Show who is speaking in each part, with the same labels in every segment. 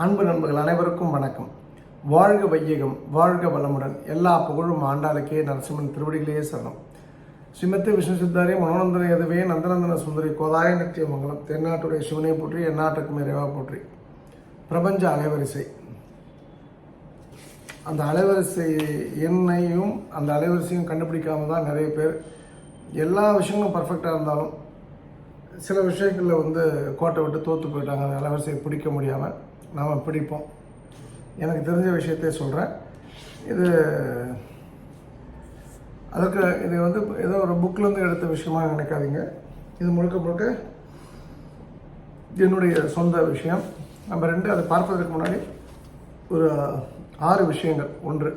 Speaker 1: அன்பு நண்பர்கள் அனைவருக்கும் வணக்கம். வாழ்க வையகம் வாழ்க வளமுடன். எல்லா புகழும் ஆண்டாளுக்கே நரசிம்மன் திருவடிகளே சரணம் ஸ்ரீமத்து விஷ்ணு சித்தாரி மனோநந்தன எதுவே நந்தநந்தன சுந்தரி கோதாய நித்திய மங்கலம் தென்னாட்டுடைய சிவனை போற்றி எந்நாட்டுக்கும் இறைவா போற்றி. பிரபஞ்ச அலைவரிசை. அந்த அலைவரிசை எண்ணையும் அந்த அலைவரிசையும் கண்டுபிடிக்காம தான் நிறைய பேர் எல்லா விஷயங்களும் பர்ஃபெக்டாக இருந்தாலும் சில விஷயங்களில் வந்து கோட்டை விட்டு தோற்று போயிட்டாங்க. அந்த அலைவரிசையை பிடிக்க முடியாமல் நாம் பிடிப்போம். எனக்கு தெரிஞ்ச விஷயத்தையே சொல்கிறேன் இது அதற்கு இது வந்து ஏதோ ஒரு புக்லேருந்து எடுத்த விஷயமா நினைக்காதீங்க. இது முழுக்க முழுக்க என்னுடைய சொந்த விஷயம். நம்ம ரெண்டு அதை பார்ப்பதற்கு முன்னாடி ஒரு ஆறு விஷயங்கள். ஒன்று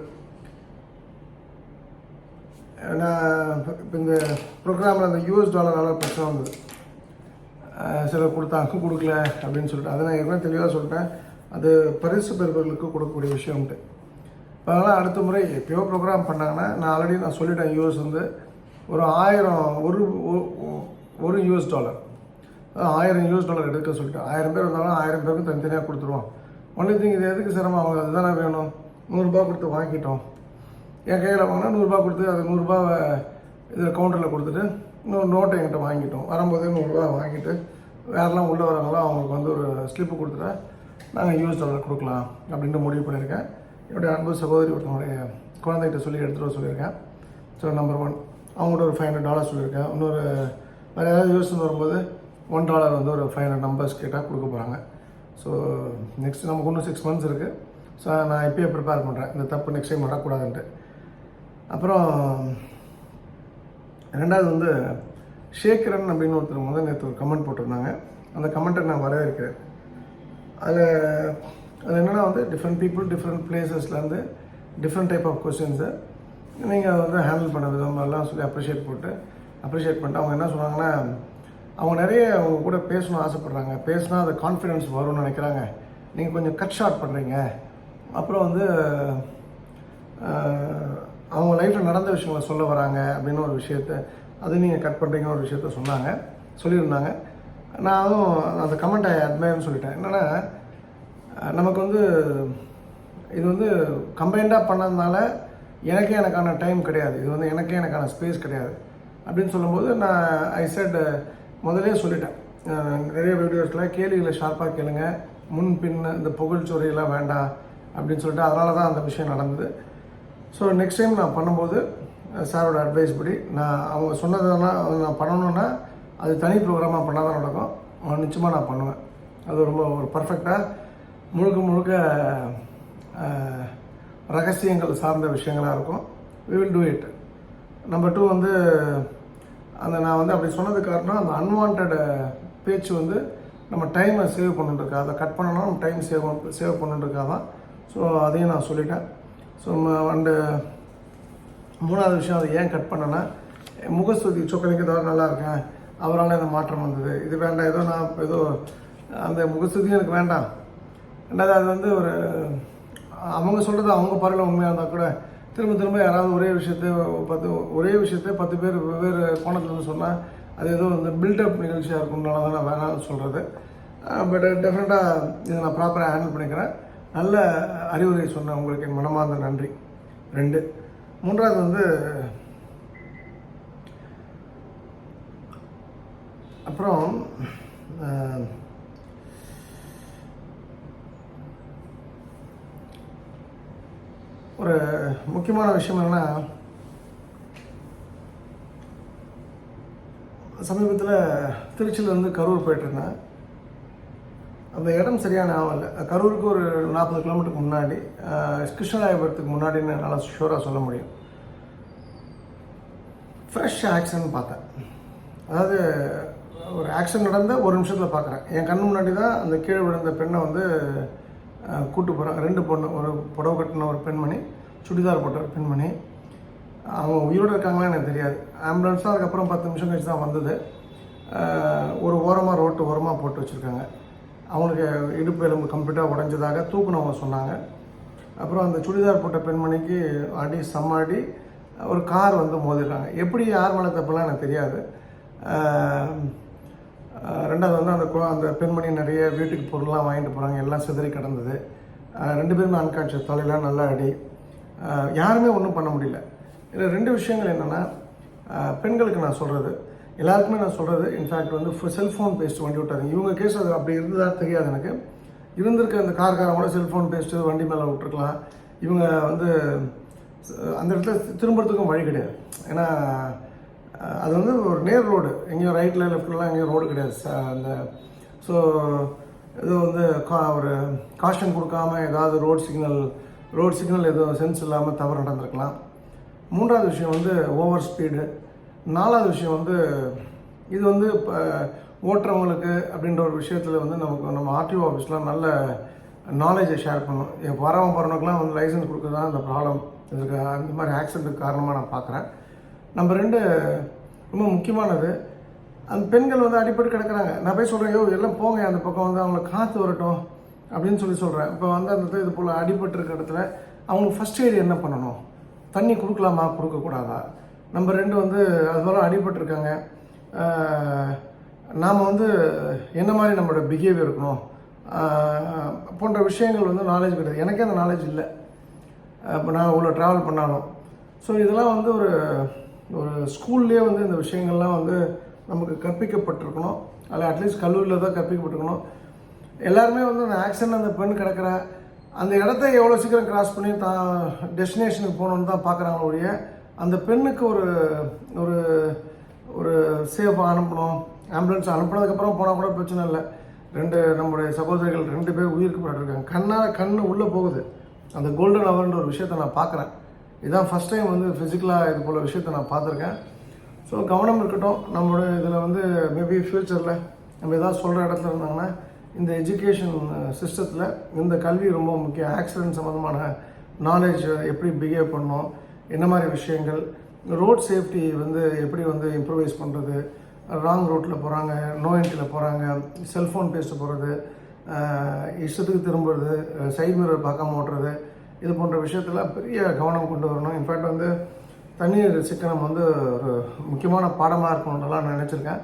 Speaker 1: நான் இப்போ இந்த ப்ரோக்ராமில் அந்த யூஎஸ் டாலரால் பிரச்சனை வந்தது. சிலர் கொடுத்தாங்க கொடுக்கல அப்படின்னு சொல்லிட்டு. அதை நான் ஏற்கனவே தெளிவாக சொல்லிட்டேன். அது பரிசு பெறுபவர்களுக்கு கொடுக்கக்கூடிய விஷயம்ட்டு அதனால் அடுத்த முறை எப்பயோ ப்ரோக்ராம் பண்ணாங்கன்னா நான் ஆல்ரெடி நான் சொல்லிட்டேன் யூஎஸ் வந்து ஒரு ஆயிரம் ஒரு ஒரு யூஎஸ் டாலர் ஆயிரம் யூஎஸ் டாலர் எடுக்க சொல்லிட்டேன் ஆயிரம் பேர் வந்தாலும் ஆயிரம் பேருக்கு தனித்தனியாக கொடுத்துருவோம். ஒன்லி திங் இது எதுக்கு சிரமம்? அவங்க அதுதானே வேணும். நூறுரூபா கொடுத்து வாங்கிட்டோம். என் கையில் வாங்கினா நூறுரூபா கொடுத்து அது நூறுரூபாவை இதில் கவுண்டரில் கொடுத்துட்டு இன்னொரு நோட்டை என்கிட்ட வாங்கிட்டோம். வரும்போதே நூறுரூவா வாங்கிட்டு வேறெல்லாம் உள்ளே வரவங்களாம் அவங்களுக்கு வந்து ஒரு ஸ்லிப்பு கொடுத்துட்டேன். நாங்கள் யூஎஸ் டாலர் கொடுக்கலாம் அப்படின்ட்டு முடிவு பண்ணியிருக்கேன். என்னுடைய அன்பு சகோதரி ஒருத்தவங்களுடைய குழந்தைகிட்ட சொல்லி எடுத்துகிட்டு வர சொல்லியிருக்கேன். ஸோ நம்பர் ஒன் அவங்கள்ட்ட ஒரு ஃபைவ் ஹண்ட்ரட் டாலர் சொல்லியிருக்கேன். இன்னொரு வேறு ஏதாவது யூஎஸ் வரும்போது ஒன் டாலர் வந்து ஒரு ஃபைவ் ஹண்ட்ரட் நம்பர்ஸ் கேட்டால் கொடுக்க போகிறாங்க ஸோ நெக்ஸ்ட் நமக்கு இன்னும் சிக்ஸ் மந்த்ஸ் இருக்குது ஸோ நான் இப்போயே ப்ரிப்பேர் பண்ணுறேன் இந்த தப்பு நெக்ஸ்ட் டைம் வரக்கூடாதுன்ட்டு அப்புறம் ரெண்டாவது வந்து ஷேக்கிரன் அப்படின்னு ஒருத்தர் வந்து நேற்று ஒரு கமெண்ட் போட்டிருந்தாங்க. அந்த கமெண்ட்டை நான் வரவேற்கிறேன். அதில் அது என்னென்னா வந்து டிஃப்ரெண்ட் பீப்புள் டிஃப்ரெண்ட் பிளேசஸ்லேருந்து டிஃப்ரெண்ட் டைப் ஆஃப் கொஸ்டின்ஸை நீங்கள் அதை வந்து ஹேண்டில் பண்ண விதம் எல்லாம் சொல்லி அப்ரிஷியேட் போட்டு அப்ரிஷியேட் பண்ணிட்டு அவங்க என்ன சொன்னாங்கன்னா அவங்க நிறைய அவங்க கூட பேசணும் ஆசைப்பட்றாங்க. பேசினா அது கான்ஃபிடென்ஸ் வரும்னு நினைக்கிறாங்க. நீங்கள் கொஞ்சம் கட் ஷார்ட் பண்ணுறீங்க அப்புறம் வந்து அவங்க லைஃப்பில் நடந்த விஷயங்களை சொல்ல வராங்க அப்படின்னு ஒரு விஷயத்த அது நீங்கள் கட் பண்ணுறீங்க ஒரு விஷயத்த சொன்னாங்க சொல்லியிருந்தாங்க. நான் அதுவும் அந்த கமெண்ட்டை அட்மையர்னு சொல்லிட்டேன். என்னென்னா நமக்கு வந்து இது வந்து கம்பைண்டாக பண்ணதுனால எனக்கே எனக்கான டைம் கிடையாது. இது வந்து எனக்கே எனக்கான ஸ்பேஸ் கிடையாது. அப்படின்னு சொல்லும்போது நான் ஐ செட் முதலே சொல்லிட்டேன். நிறைய வீடியோஸில் கேள்விகளை ஷார்ப்பாக கேளுங்க. முன் பின் இந்த புகழ்ச்சொறையெல்லாம் வேண்டாம் அப்படின்னு சொல்லிட்டு அதனால தான் அந்த விஷயம் நடந்தது. ஸோ நெக்ஸ்ட் டைம் நான் பண்ணும்போது சாரோட அட்வைஸ் படி நான் அவங்க சொன்னதெல்லாம் நான் பண்ணணுன்னா அது தனி ப்ரோக்ராமாக பண்ணால் தான் நடக்கும். நிச்சயமாக நான் பண்ணுவேன். அது ரொம்ப ஒரு பர்ஃபெக்டாக முழுக்க முழுக்க ரகசியங்கள் சார்ந்த விஷயங்களாக இருக்கும். We will do it number two வந்து அந்த நான் வந்து அப்படி சொன்னது காரணம் அந்த அன்வான்ட் பேச்சு வந்து நம்ம டைமை சேவ் பண்ணிட்டுருக்கா அதை கட் பண்ணணும் நம்ம டைம் சேவ் சேவ் பண்ணிட்டுருக்கா தான். ஸோ அதையும் நான் சொல்லிட்டேன். ஸோ அண்டு மூணாவது விஷயம் அதை ஏன் கட் பண்ணேன்னா முகஸ்துதி சொக்கனுக்கு ஏதாவது நல்லா இருக்கேன். அவரால் இந்த மாற்றம் வந்தது. இது வேண்டாம். ஏதோ நான் ஏதோ அந்த முகஸ்துதியும் எனக்கு வேண்டாம். ரெண்டாவது அது வந்து ஒரு அவங்க சொல்கிறது அவங்க பார்வையில் உண்மையாக இருந்தால் கூட திரும்ப திரும்ப யாராவது ஒரே விஷயத்த பத்து ஒரே விஷயத்த பத்து பேர் வெவ்வேறு கோணத்தில் இருந்து சொன்னால் அது ஏதோ வந்து பில்டப் நிகழ்ச்சியாக இருக்கும்னால தான் நான் வேணாம்னு சொல்கிறது பட் டெஃபினட்டாக இதை நான் ப்ராப்பராக ஹேண்டில் பண்ணிக்கிறேன். நல்ல அறிவுரை சொன்ன உங்களுக்கு என் மனமார்ந்த நன்றி. ரெண்டு. மூன்றாவது வந்து அப்புறம் ஒரு முக்கியமான விஷயம் என்னன்னா சமீபத்தில் திருச்சியிலேருந்து கரூர் போயிட்டுருந்தேன் அந்த இடம் சரியான ஆகல கரூருக்கு ஒரு நாற்பது கிலோமீட்டருக்கு முன்னாடி கிருஷ்ணராயபுரத்துக்கு முன்னாடின்னு என்னால் ஷூராக சொல்ல முடியும். ஃப்ரெஷ் ஆக்ஷன் பார்த்தேன். அதாவது ஒரு ஆக்ஷன் நடந்த ஒரு நிமிஷத்தில் பார்க்குறேன் என் கண்ணு முன்னாடி தான் அந்த கீழே விழுந்த பெண்ணை வந்து கூட்டு போகிறாங்க ரெண்டு பொண்ணு ஒரு புடவை கட்டின ஒரு பெண்மணி. சுடிதார் போட்ட ஒரு பெண்மணி. அவங்க உயிரோடு இருக்காங்களா எனக்கு தெரியாது. ஆம்புலன்ஸாக அதுக்கப்புறம் பத்து நிமிஷம் கழிச்சு தான் வந்தது. ஒரு ஓரமாக ரோட்டு ஓரமாக போட்டு வச்சுருக்காங்க. அவங்களுக்கு இடுப்பு எலும்பு கம்ப்ளீட்டாக உடஞ்சதாக தூக்குனவங்க சொன்னாங்க. அப்புறம் அந்த சுடிதார் போட்ட பெண்மணிக்கு அடி சம்மாடி ஒரு கார் வந்து மோதிடுறாங்க எப்படி யார் மேலே தப்புலாம் எனக்கு தெரியாது. ரெண்டாவது வந்து அந்த கு- அந்த பெண்மணி நிறைய வீட்டுக்கு பொருள்லாம் வாங்கிட்டு போகிறாங்க எல்லாம் சிதறி கிடந்தது. ரெண்டு பேருமே அன்கான்ஷியஸ் தலையெல்லாம் நல்லா அடி. யாருமே ஒன்றும் பண்ண முடியல. இதில் ரெண்டு விஷயங்கள் என்னென்னா பெண்களுக்கு நான் சொல்கிறது எல்லாருக்குமே நான் சொல்கிறது இன்ஃபேக்ட் வந்து செல்ஃபோன் பேஸ்ட் வண்டி விட்டாங்க இவங்க கேஸ் அது அப்படி இருந்ததா தெரியாது எனக்கு. இருந்திருக்க அந்த கார்காரங்களோட செல்ஃபோன் பேஸ்ட்டு வண்டி மேலே விட்டுருக்கலாம். இவங்க வந்து அந்த இடத்துல திரும்புறதுக்கும் வழி கிடையாது. ஏன்னா அது வந்து ஒரு நேர் ரோடு. எங்கேயும் ரைட்டில் லெஃப்ட்லாம் எங்கேயும் ரோடு கிடையாது. அந்த ஸோ இது வந்து கா ஒரு காஷன் கொடுக்காம ஏதாவது ரோட் சிக்னல் ரோட் சிக்னல் எதுவும் சென்ஸ் இல்லாமல் தவறு நடந்திருக்கலாம். மூன்றாவது விஷயம் வந்து ஓவர் ஸ்பீடு நாலாவது விஷயம் வந்து இது வந்து இப்போ ஓட்டுறவங்களுக்கு அப்படின்ற ஒரு விஷயத்தில் வந்து நமக்கு நம்ம ஆர்டிஓ ஆஃபீஸ்லாம் நல்ல நாலேஜை ஷேர் பண்ணும் இப்போ வரவன் போகிறவனுக்குலாம் வந்து லைசன்ஸ் கொடுக்க தான் இந்த ப்ராப்ளம் இதுக்கு அந்த மாதிரி ஆக்சிடென்ட்டுக்கு காரணமாக நான் பார்க்குறேன். நம்ம ரெண்டு ரொம்ப முக்கியமானது அந்த பெண்கள் வந்து அடிப்பட்டு கிடக்குறாங்க. நான் போய் சொல்கிறேன் யோ எல்லாம் போங்க அந்த பக்கம் வந்து அவங்கள காற்று வரட்டும். அப்படின்னு சொல்லி சொல்கிறேன் இப்போ வந்து அந்த இடத்துல இது போல் அடிபட்டிருக்க இடத்துல அவங்களுக்கு ஃபஸ்ட் எய்டு என்ன பண்ணணும்? தண்ணி கொடுக்கலாமா? கொடுக்கக்கூடாதா? நம்பர் ரெண்டு வந்து அது போல அடிபட்டிருக்காங்க நாம் வந்து என்ன மாதிரி நம்மளோட பிஹேவியர் இருக்கணும்? போன்ற விஷயங்கள் வந்து நாலேஜ் கிடையாது. எனக்கே அந்த நாலேஜ் இல்லை. இப்போ நான் இவ்வளோ ட்ராவல் பண்ணாலும். ஸோ இதெல்லாம் வந்து ஒரு ஒரு ஸ்கூல்லேயே வந்து இந்த விஷயங்கள்லாம் வந்து நமக்கு கற்பிக்கப்பட்டிருக்கணும். அதில் அட்லீஸ்ட் கல்லூரியில் தான் கற்பிக்கப்பட்டிருக்கணும். எல்லாருமே வந்து அந்த ஆக்சிடென்ட் அந்த பெண் கிடக்கிற. அந்த இடத்த எவ்வளோ சீக்கிரம் கிராஸ் பண்ணி தான் டெஸ்டினேஷனுக்கு போகணுன்னு தான் பார்க்குறாங்க ஒழிய அந்த பெண்ணுக்கு ஒரு ஒரு ஒரு சேஃபாக அனுப்பணும். ஆம்புலன்ஸ் அனுப்புனதுக்கப்புறம் போனால் கூட பிரச்சனை இல்லை. ரெண்டு நம்முடைய சகோதரிகள் ரெண்டு பேர் உயிருக்கு போட்டுருக்காங்க கண்ணால் கண் உள்ளே போகுது. அந்த கோல்டன் அவர்ன்ற ஒரு விஷயத்தை நான் பார்க்குறேன் இதான் ஃபஸ்ட் டைம் வந்து ஃபிசிக்கலாக இது போல் விஷயத்தை நான் பார்த்துருக்கேன். ஸோ கவனம் இருக்கட்டும். நம்மளோட இதில் வந்து மேபி ஃப்யூச்சரில் நம்ம எதாவது சொல்கிற இடத்துல இருந்தாங்கன்னா இந்த எஜுகேஷன் சிஸ்டத்தில் இந்த கல்வி ரொம்ப முக்கியம். ஆக்சிடென்ட் சம்மந்தமான நாலேஜ் எப்படி பிஹேவ் பண்ணும் என்ன மாதிரி விஷயங்கள் ரோட் சேஃப்டி வந்து எப்படி வந்து இம்ப்ரூவைஸ் பண்ணுறது ராங் ரோட்டில் போகிறாங்க நோ என்ட்ரியில் போகிறாங்க செல்ஃபோன் பேசிட்டு போகிறது இஷ்டத்துக்கு திரும்புறது சைட் மிரர் பார்க்காம ஓட்டுறது இது போன்ற விஷயத்தில் பெரிய கவனம் கொண்டு வரணும். இன்ஃபேக்ட் வந்து தண்ணீர் சிக்கனம் வந்து ஒரு முக்கியமான பாடமாக இருக்கணுன்றலாம் நான் நினச்சிருக்கேன்.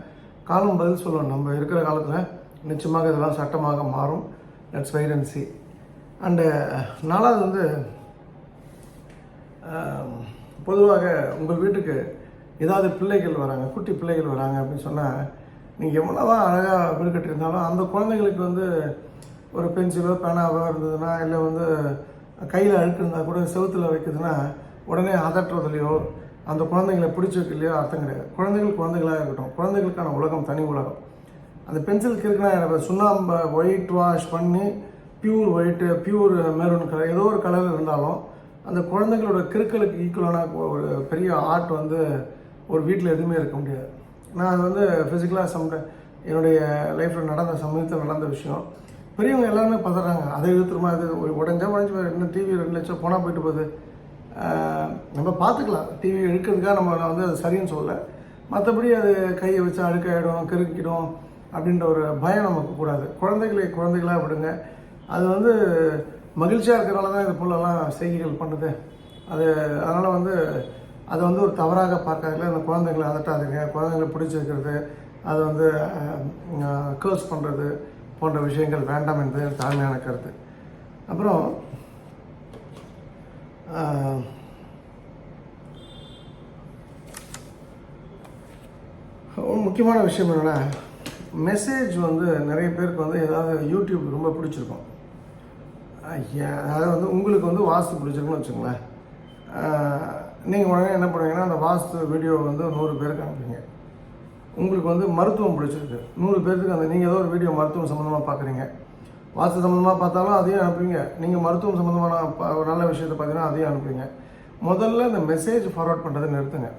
Speaker 1: காலம் பதில் சொல்லணும். நம்ம இருக்கிற காலத்தில் நிச்சயமாக இதெல்லாம் சட்டமாக மாறும். Let's wait and see and நாலாவது வந்து um, பொதுவாக உங்கள் வீட்டுக்கு ஏதாவது பிள்ளைகள் வராங்க குட்டி பிள்ளைகள் வராங்க அப்படின்னு சொன்னால் நீங்கள் எவ்வளோதான் அழகாக வீடு கட்டியிருந்தாலும் அந்த குழந்தைங்களுக்கு வந்து ஒரு பென்சிலோ பேனாவோ இருந்ததுன்னா இல்லை வந்து கையில் அழுக்கிருந்தால் கூட செவுத்துல வைக்குதுன்னா உடனே அதட்டுறதுலையோ அந்த குழந்தைங்களை பிடிச்சி வைக்கலையோ அர்த்தம் கிடையாது. குழந்தைகள் குழந்தைகளாக இருக்கட்டும். குழந்தைகளுக்கான உலகம் தனி உலகம். அந்த பென்சில் இருக்குன்னா சுண்ணாம்பை ஒயிட் வாஷ் பண்ணி pure white pure maroon colour ஏதோ ஒரு கலர் இருந்தாலும் அந்த குழந்தைங்களோட கிறுக்கலுக்கு ஈக்குவலான ஒரு பெரிய ஆர்ட் வந்து ஒரு வீட்டில் எதுவுமே இருக்க முடியாது. நான் அது வந்து ஃபிசிக்கலாக சம்ட என்னுடைய லைஃப்பில் நடந்த சமயத்தில் நடந்த விஷயம். பெரியவங்க எல்லாருமே பதறாங்க. அதை இழுத்துருமா அது உடஞ்சா உடஞ்சி ரெண்டு இன்னும் டிவி ரெண்டு லட்சம் போனால் போயிட்டு போகுது. நம்ம பார்த்துக்கலாம். டிவி எடுக்கிறதுக்காக நம்ம வந்து அது சரின்னு சொல்லலை. மற்றபடி அது கையை வச்சு அழுக்காயிடும் கிறுக்கிடும். அப்படின்ற ஒரு பயம் நமக்கு கூடாது. குழந்தைகளை குழந்தைகளாக விடுங்க. அது வந்து மகிழ்ச்சியாக இருக்கிறனால தான் இது போலலாம் செய்திகள் பண்ணுது. அது அதனால் வந்து அதை வந்து ஒரு தவறாக பார்க்காதீங்க. அந்த குழந்தைங்களை அதட்டாதீங்க. குழந்தைங்களை பிடிச்சி வைக்கிறது அது வந்து கேர்ஸ் பண்ணுறது போன்ற விஷயங்கள் வேண்டாம் என்பது தாழ்மையான கருத்து. அப்புறம் முக்கியமான விஷயம் என்னென்னா மெசேஜ் வந்து நிறைய பேருக்கு வந்து ஏதாவது யூடியூப் ரொம்ப பிடிச்சிருக்கும். ஐயா, அதாவது வந்து உங்களுக்கு வந்து வாஸ்து பிடிச்சிருக்குன்னு வச்சுங்களேன் நீங்கள் உடனே என்ன பண்ணுவீங்கன்னா அந்த வாஸ்து வீடியோ வந்து நூறு பேருக்கு அனுப்புங்க உங்களுக்கு வந்து மருத்துவம் பிடிச்சிருக்கு. நூறு பேருக்கு அந்த நீங்கள் ஏதோ ஒரு வீடியோ மருத்துவம் சம்மந்தமாக பார்க்குறீங்க வாஸ்து சம்மந்தமாக பார்த்தாலும் அதையும் அனுப்புவீங்க. நீங்கள் மருத்துவம் சம்மந்தமான ஒரு நல்ல விஷயத்தை பார்த்தீங்கன்னா அதையும் அனுப்புவீங்க. முதல்ல இந்த மெசேஜ் ஃபார்வர்ட் பண்ணுறதை நிறுத்துங்க.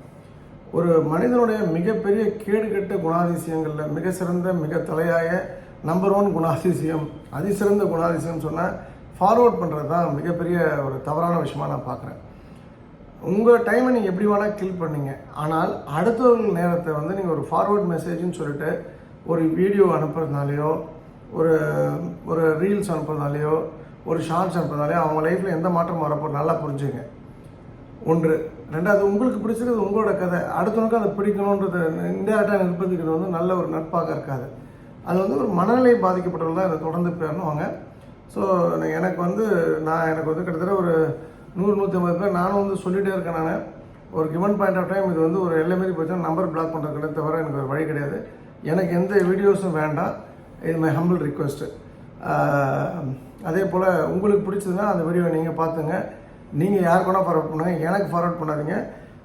Speaker 1: ஒரு மனிதனுடைய மிகப்பெரிய கேடுகெட்ட குணாதிசயங்களில் மிக சிறந்த மிக தலையாய நம்பர் ஒன் குணாதிசயம் அதிசிறந்த குணாதிசயம் சொன்னால் ஃபார்வர்ட் பண்ணுறது தான் மிகப்பெரிய ஒரு தவறான விஷயமா நான் பார்க்குறேன் உங்கள் டைமை நீங்கள் எப்படி வேணால் கில் பண்ணீங்க. ஆனால் அடுத்தவர்கள் நேரத்தை வந்து நீங்கள் ஒரு ஃபார்வர்ட் மெசேஜ்னு சொல்லிட்டு ஒரு வீடியோ அனுப்புறதுனாலையோ ஒரு ஒரு ரீல்ஸ் அனுப்புறதுனாலையோ ஒரு ஷார்ட்ஸ் அனுப்புறதுனாலையோ அவங்க லைஃப்பில் எந்த மாற்றமும் வரப்போ நல்லா புரிஞ்சுங்க. ஒன்று. ரெண்டாவது உங்களுக்கு பிடிச்சிருக்கிறது உங்களோட கதை. அடுத்தவனுக்கு அதை பிடிக்கணுன்றத இந்தியாட்டாக நிர்பந்திக்கிறது வந்து நல்ல ஒரு நட்பாக இருக்காது. அது வந்து ஒரு மனநிலை பாதிக்கப்பட்டவர்கள் தான் தொடர்ந்து பண்ணுவாங்க ஸோ எனக்கு வந்து நான் எனக்கு வந்து கிட்டத்தட்ட ஒரு நூறு நூற்றி ஐம்பது பேர் நானும் வந்து சொல்லிகிட்டே இருக்கேன் நான். ஒரு கிவன் பாயிண்ட் ஆஃப் டைம் இது வந்து ஒரு எல்லை மாரி போச்சுன்னா நம்பர் பிளாக் பண்ணுறது தவிர எனக்கு ஒரு வழி கிடையாது. எனக்கு எந்த வீடியோஸும் வேண்டாம். இது மை ஹம்பிள் ரிக்வெஸ்ட்டு அதே போல் உங்களுக்கு பிடிச்சதுன்னா அந்த வீடியோவை நீங்கள் பார்த்துங்க. நீங்கள் யாருக்கு வேணால் ஃபார்வர்ட் பண்ணுங்கள் எனக்கு ஃபார்வர்ட் பண்ணாதீங்க.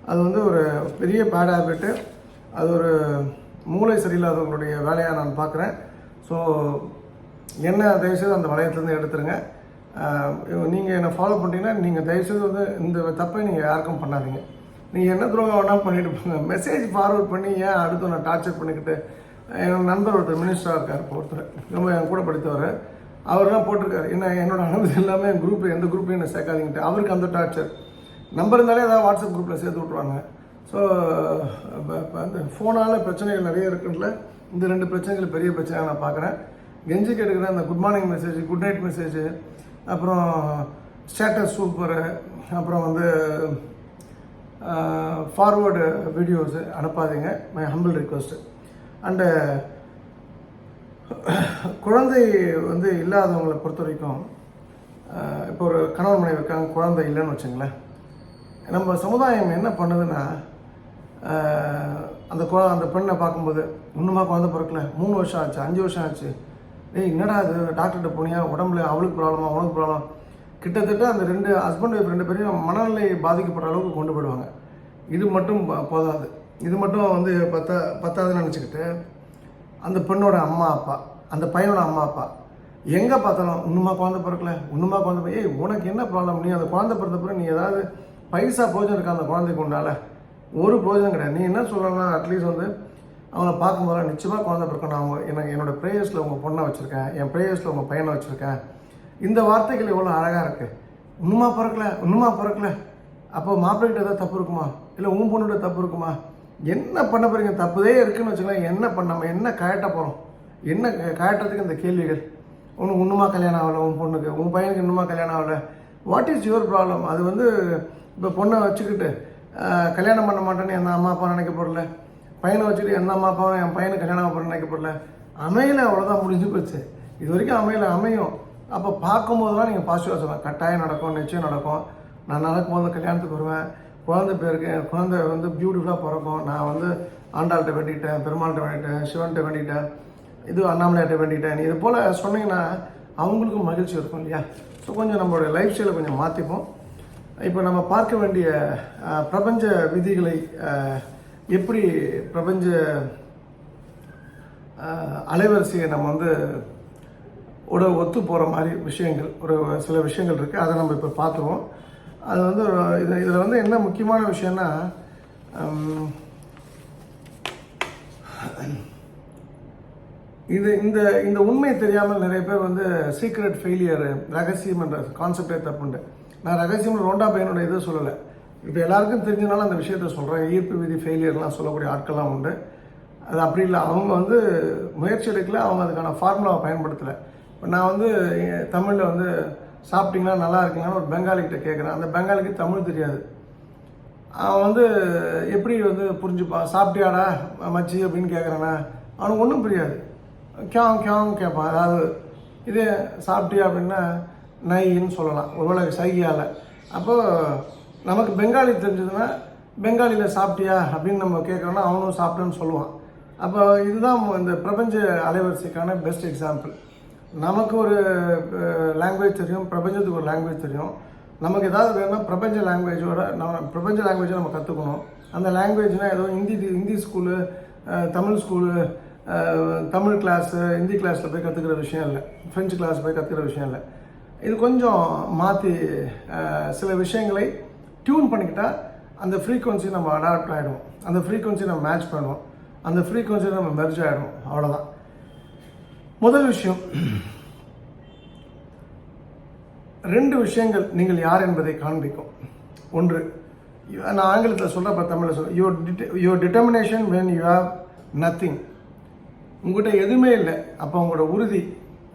Speaker 1: அது வந்து ஒரு பெரிய பேட் ஹேபிட்டு அது ஒரு மூளை சரியில்லாதவங்களுடைய வேலையாக நான் பார்க்குறேன். ஸோ என்ன தயவுசெய்து அந்த வளையத்துலேருந்து எடுத்துருங்க. நீங்கள் என்னை ஃபாலோ பண்ணிட்டீங்கன்னா நீங்கள் தயவுசெய்து வந்து இந்த தப்பை நீங்கள் யாருக்கும் பண்ணாதீங்க. நீங்கள் என்ன துரோகம் வேணால் பண்ணிட்டு போங்க. மெசேஜ் ஃபார்வர்ட் பண்ணி ஏன் அடுத்து நான் டார்ச்சர் பண்ணிக்கிட்டு என் நண்பர் ஒருத்தர் மினிஸ்டராக இருக்கார் ஒருத்தர். ரொம்ப என் கூட படித்தவர். அவர்லாம் போட்டிருக்காரு. என்ன என்னோட அனுமதி எல்லாமே என் எந்த குரூப்லையும் என்ன சேர்க்காதீங்கட்டு அவருக்கு அந்த டார்ச்சர் நம்பர் இருந்தாலே ஏதாவது வாட்ஸ்அப் குரூப்பில் சேர்த்து விட்ருவாங்க ஸோ இப்போ அந்த ஃபோனால் பிரச்சனைகள் நிறைய இருக்குன்றல இந்த ரெண்டு பிரச்சனைகள் பெரிய பிரச்சனையாக நான் பார்க்குறேன். கெஞ்சி கேட்டுக்கிறேன் அந்த good morning message good night message அப்புறம் ஸ்டேட்டஸ் சூப்பரு அப்புறம் வந்து ஃபார்வேர்டு வீடியோஸு அனுப்பாதீங்க. மை ஹம்பிள் ரிக்வஸ்ட்டு அண்டு குழந்தை வந்து இல்லாதவங்களை பொறுத்த வரைக்கும் இப்போ ஒரு கணவன் மனைவி இருக்காங்க குழந்தை இல்லைன்னு வச்சுங்களேன். நம்ம சமுதாயம் என்ன பண்ணுதுன்னா அந்த குழ அந்த பெண்ணை பார்க்கும்போது இன்னுமா குழந்தை பிறக்கல மூணு வருஷம் ஆச்சு அஞ்சு வருஷம் ஆச்சு. ஏய் என்னடா அது டாக்டர்கிட்ட போனியா? உடம்புல அவளுக்கு ப்ராப்ளமா உனக்கு ப்ராப்ளம் கிட்டத்தட்ட அந்த ரெண்டு ஹஸ்பண்ட் ஒய்ஃப் ரெண்டு பேரையும் மனநிலை பாதிக்கப்படுற அளவுக்கு கொண்டு போயிடுவாங்க. இது மட்டும் ப- போதாது. இது மட்டும் வந்து பத்தா பத்தாதுன்னு நினச்சிக்கிட்டு அந்த பெண்ணோட அம்மா அப்பா. அந்த பையனோட அம்மா அப்பா. எங்கே பார்த்தாலும் இன்னுமா குழந்தை பிறக்கல இன்னுமா குழந்தை பிறக்க- ஏய் உனக்கு என்ன ப்ராப்ளம் நீ அந்த குழந்தை பிறந்த பிறகு நீ ஏதாவது பைசா பிரோஜனம் இருக்கா அந்த குழந்தைக்கு உண்டால ஒரு பிரோஜனம் கிடையாது. நீ என்ன சொல்லலாம் அட்லீஸ்ட் வந்து அவங்கள பார்க்கும்போது நிச்சயமாக குழந்தை பிறக்கணும். அவங்க எனக்கு என்னோட ப்ரேயர்ஸில் உங்கள் பொண்ணை வச்சுருக்கேன். என் ப்ரேயர்ஸில் உங்கள் பையனை வச்சுருக்கேன். இந்த வார்த்தைகள் எவ்வளோ அழகாக இருக்குது இன்னுமா பிறக்கல இன்னுமா பிறக்கல. அப்போ மாப்பிள்ளைகிட்ட ஏதாவது தப்பு இருக்குமா? இல்லை உன் பொண்ணுகிட்ட தப்பு இருக்குமா? என்ன பண்ண போறீங்க? தப்புதே இருக்குன்னு வச்சுக்கலாம் என்ன பண்ண நம்ம என்ன கழட்ட போகிறோம் என்ன க- கழட்டுறதுக்கு இந்த கேள்விகள்? உனக்கு இன்னுமா கல்யாணம் ஆகலை உன் பொண்ணுக்கு. உன் பையனுக்கு இன்னுமா கல்யாணம் ஆகலை. வாட் இஸ் யுவர் ப்ராப்ளம் அது வந்து இப்போ பொண்ணை வச்சுக்கிட்டு கல்யாணம் பண்ண மாட்டேன்னு என் அம்மா அப்பா நினைக்க போடல பையனை வச்சுட்டு என் அம்மா அப்பாவும் என் பையனை கல்யாணம் பண்ண நினைக்க போடல அமையல அவ்வளோதான் முடிஞ்சு போச்சு. இது வரைக்கும் அமையல அமையும். அப்போ பார்க்கும்போதெல்லாம் நீங்கள் பாசிட்டிவாக சொல்லலாம் கட்டாயம் நடக்கும் நிச்சயம் நடக்கும். நான் நடக்கும்போது கல்யாணத்துக்கு வருவேன். குழந்தை பேருக்கு என் குழந்தை வந்து பியூட்டிஃபுல்லாக பிறக்கும். நான் வந்து ஆண்டாள்கிட்ட வேண்டிட்டேன் பெருமாள்கிட்ட வேண்டிட்டேன் சிவன்கிட்ட வேண்டிட்டேன் இது அண்ணாமலையார்ட்ட வேண்டிட்டேன். இது போல் சொன்னீங்கன்னா அவங்களுக்கும் மகிழ்ச்சி இருக்கும் இல்லையா? ஸோ கொஞ்சம் நம்மளுடைய லைஃப் ஸ்டைலை கொஞ்சம் மாற்றிப்போம் இப்போ நம்ம பார்க்க வேண்டிய பிரபஞ்ச விதிகளை எப்படி பிரபஞ்ச அலைவரிசையை நம்ம வந்து ஒரு ஒத்து போகிற மாதிரி விஷயங்கள் ஒரு சில விஷயங்கள் இருக்குது அதை நம்ம இப்போ பார்த்துருவோம். அது வந்து இது இதில் வந்து என்ன முக்கியமான விஷயம்னா இது இந்த இந்த உண்மை தெரியாமல் நிறைய பேர் வந்து சீக்ரெட் ஃபெயிலியர் ரகசியம் என்ற கான்செப்டே தப்புண்டு நான் ரகசியம் ரோண்டா பையனோட இதை சொல்லலை. இப்போ எல்லாருக்கும் தெரிஞ்சனால அந்த விஷயத்த சொல்கிறேன் ஈர்ப்பு விதி ஃபெயிலியர்லாம் சொல்லக்கூடிய ஆட்கள்லாம் உண்டு. அது அப்படி இல்லை. அவங்க வந்து முயற்சி எடுக்கல. அவங்க அதுக்கான ஃபார்முலாவை பயன்படுத்தலை. இப்போ நான் வந்து தமிழில் வந்து சாப்பிட்டீங்களா நல்லா இருக்கீங்களான்னு ஒரு பெங்காலிகிட்ட கேட்குறேன் அந்த பெங்காலிக்கு தமிழ் தெரியாது. அவன் வந்து எப்படி வந்து புரிஞ்சுப்பான் சாப்பிட்டியாடா மச்சி அப்படின்னு கேட்குறானா அவனுக்கு ஒன்றும் புரியாது. கேம் கேம் கேட்பான் அதாவது இதே சாப்பிட்டியா அப்படின்னா நைன்னு சொல்லலாம். ஒருவேளை சைகையால் அப்போது நமக்கு பெங்காலி தெரிஞ்சதுன்னா பெங்காலியில் சாப்பிட்டியா அப்படின்னு நம்ம கேட்குறோன்னா அவனும் சாப்பிட்டேன்னு சொல்லுவான். அப்போ இதுதான் இந்த பிரபஞ்ச அலைவரிசைக்கான பெஸ்ட் எக்ஸாம்பிள் நமக்கு ஒரு லாங்குவேஜ் தெரியும் பிரபஞ்சத்துக்கு ஒரு லாங்குவேஜ் தெரியும். நமக்கு ஏதாவது வேணும்னா பிரபஞ்ச லாங்குவேஜோட நம்ம பிரபஞ்ச லாங்குவேஜை நம்ம கற்றுக்கணும் அந்த லாங்குவேஜ்னால் ஏதோ Hindi Hindi school Tamil school Tamil class Hindi கிளாஸில் போய் கற்றுக்கிற விஷயம் இல்லை. ஃப்ரெஞ்சு கிளாஸ் போய் கற்றுக்கிற விஷயம் இல்லை. இது கொஞ்சம் மாற்றி சில விஷயங்களை டியூன் பண்ணிக்கிட்டால் அந்த ஃப்ரீக்குவன்சி நம்ம அடாப்ட் ஆகிடும் அந்த ஃப்ரீக்குவன்சி நம்ம மேட்ச் பண்ணுவோம். அந்த ஃப்ரீக்குவன்சி நம்ம மெர்ஜ் ஆகிடும் அவ்வளோதான் முதல் விஷயம் ரெண்டு விஷயங்கள் நீங்கள் யார் என்பதை காண்பிக்கும். ஒன்று நான் ஆங்கிலத்தில் சொல்கிறப்ப தமிழில் சொல்ல your deter your determination when you have nothing உங்கள்கிட்ட எதுவுமே இல்லை. அப்போ உங்களோட உறுதி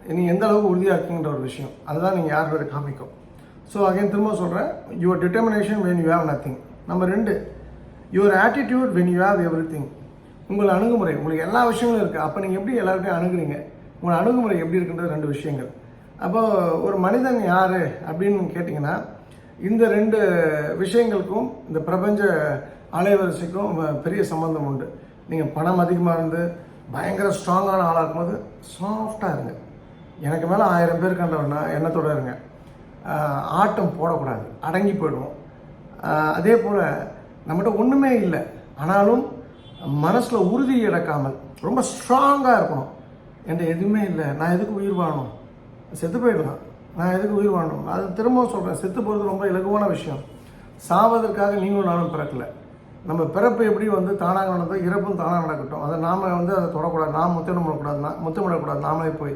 Speaker 1: நீங்கள் எந்த அளவுக்கு உறுதியாக இருக்குங்கிற ஒரு விஷயம். அதுதான் நீங்கள் யார் காமிக்கும் ஸோ அகைன் திரும்ப சொல்கிறேன் your determination when you have nothing number ரெண்டு your attitude when you have everything உங்கள் அணுகுமுறை உங்களுக்கு எல்லா விஷயங்களும் இருக்குது அப்போ நீங்கள் எப்படி எல்லாருக்கையும் அணுகுறீங்க? உங்கள் அணுகுமுறை எப்படி இருக்குன்றது ரெண்டு விஷயங்கள். அப்போது ஒரு மனிதன் யார் அப்படின்னு கேட்டிங்கன்னா இந்த ரெண்டு விஷயங்களுக்கும் இந்த பிரபஞ்ச அலைவரிசைக்கும் பெரிய சம்பந்தம் உண்டு. நீங்கள் பணம் அதிகமாக இருந்து பயங்கர ஸ்ட்ராங்கான ஆளாக இருக்கும்போது சாஃப்டாக இருங்க. எனக்கு மேலே ஆயிரம் பேர் கண்டவனா எண்ணத்தோட இருங்க. ஆட்டம் போடக்கூடாது. அடங்கி போயிடுவோம். அதே போல் நம்மகிட்ட ஒன்றுமே இல்லை. ஆனாலும் மனசில் உறுதி இழக்காமல் ரொம்ப ஸ்ட்ராங்காக இருக்கணும். என்கிட்ட எதுவுமே இல்லை. நான் எதுக்கு உயிர் வாழணும்? செத்து போயிடலாம். நான் எதுக்கு உயிர் வாழணும்? அது திரும்பவும் சொல்கிறேன் செத்து போகிறது ரொம்ப இலகுவான விஷயம். சாவதற்காக நீங்களும் நானும் பிறக்கலை. நம்ம பிறப்பு எப்படி வந்து தானாக நடந்தோ இறப்பும் தானாக நடக்கட்டும். அதை நாம் வந்து அதை தொடக்கூடாது. நாம் முத்தமிட கூடாது. நான் முத்தமிடக்கூடாது நாமளே போய்.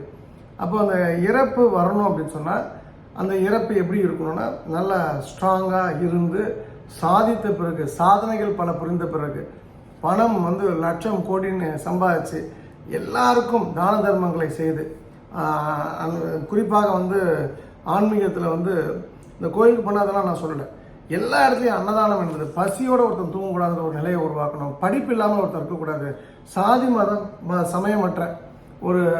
Speaker 1: அப்போ அந்த இறப்பு வரணும் அப்படின்னு சொன்னால் அந்த இறப்பு எப்படி இருக்கணும்னா நல்லா ஸ்ட்ராங்காக இருந்து சாதித்த பிறகு சாதனைகள் பல புரிந்த பிறகு பணம் வந்து லட்சம் கோடின்னு சம்பாதிச்சு எல்லாருக்கும் தான தர்மங்களை செய்து குறிப்பாக வந்து ஆன்மீகத்தில் வந்து இந்த கோயிலுக்கு பண்ணாதெல்லாம் நான் சொல்லலை. எல்லா இடத்துலையும் அன்னதானம் என்பது பசியோட ஒருத்தன் தூங்கக்கூடாதுன்ற ஒரு நிலையை உருவாக்கணும். படிப்பு இல்லாமல் ஒருத்தர் இருக்கக்கூடாது. சாதி மதம் ம- சமயமற்ற ஒரு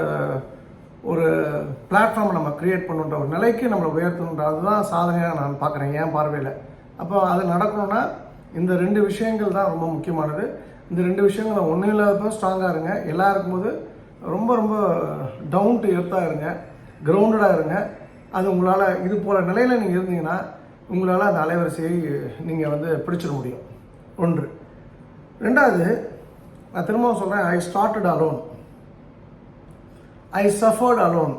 Speaker 1: ஒரு பிளாட்ஃபார்மை நம்ம கிரியேட் பண்ணுன்ற ஒரு நிலைக்கு நம்மளை உயர்த்தணுன்ற அதுதான் சாதனையாக நான் பார்க்குறேன். என் பார்வையில்? அப்போ அது நடக்கணும்னா இந்த ரெண்டு விஷயங்கள் தான் ரொம்ப முக்கியமானது. இந்த ரெண்டு விஷயங்கள் ஒன்றும் இல்லாதப்போ ஸ்ட்ராங்காக இருங்க. எல்லாம் இருக்கும்போது ரொம்ப ரொம்ப டவுன் டு எர்த்தாக இருங்க. கிரவுண்டடாக இருங்க. அது உங்களால் இது போல் நிலையில் நீங்கள் இருந்தீங்கன்னா உங்களால் அந்த அலைவரிசையை நீங்கள் வந்து பிடிச்சிட முடியும். ஒன்று. ரெண்டாவது நான் திரும்பவும் சொல்கிறேன் I started alone I suffered alone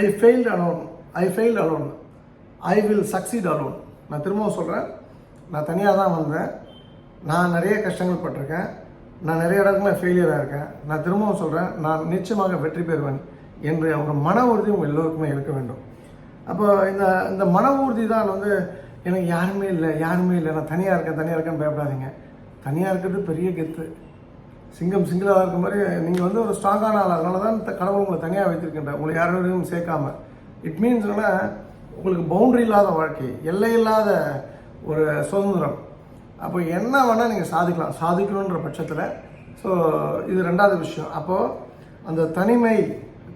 Speaker 1: I failed alone I failed alone I will succeed alone நான் திரும்பவும் சொல்கிறேன் நான் தனியாக தான் வந்தேன். நான் நிறைய கஷ்டங்கள் பட்டிருக்கேன். நான் நிறைய இடத்துல ஃபெயிலியராக இருக்கேன். நான் திரும்பவும் சொல்கிறேன் நான் நிச்சயமாக வெற்றி பெறுவேன் என்று ஒரு மன உறுதி உங்கள் எல்லோருக்குமே இருக்க வேண்டும். அப்போ இந்த இந்த மன உறுதி தான் வந்து எனக்கு யாருமே இல்லை யாருமே இல்லை. நான் தனியாக இருக்கேன் தனியாக இருக்கேன்னு பயப்படாதீங்க. தனியாக இருக்கிறது பெரிய கெத்து. சிங்கம் சிங்கிளாக இருக்க மாதிரி நீங்கள் வந்து ஒரு ஸ்ட்ராங்கான ஆள் அதனால தான் கடவுள் உங்களை தனியாக வைத்திருக்கின்றார் உங்களை யாரோடையும் சேர்க்காம. இட் மீன்ஸ் என்னன்னா உங்களுக்கு பவுண்டரி இல்லாத வாழ்க்கை எல்லை இல்லாத ஒரு சுதந்திரம். அப்போ என்ன வேணால் நீங்கள் சாதிக்கலாம். சாதிக்கணுன்ற பட்சத்தில் ஸோ இது ரெண்டாவது விஷயம். அப்போது அந்த தனிமை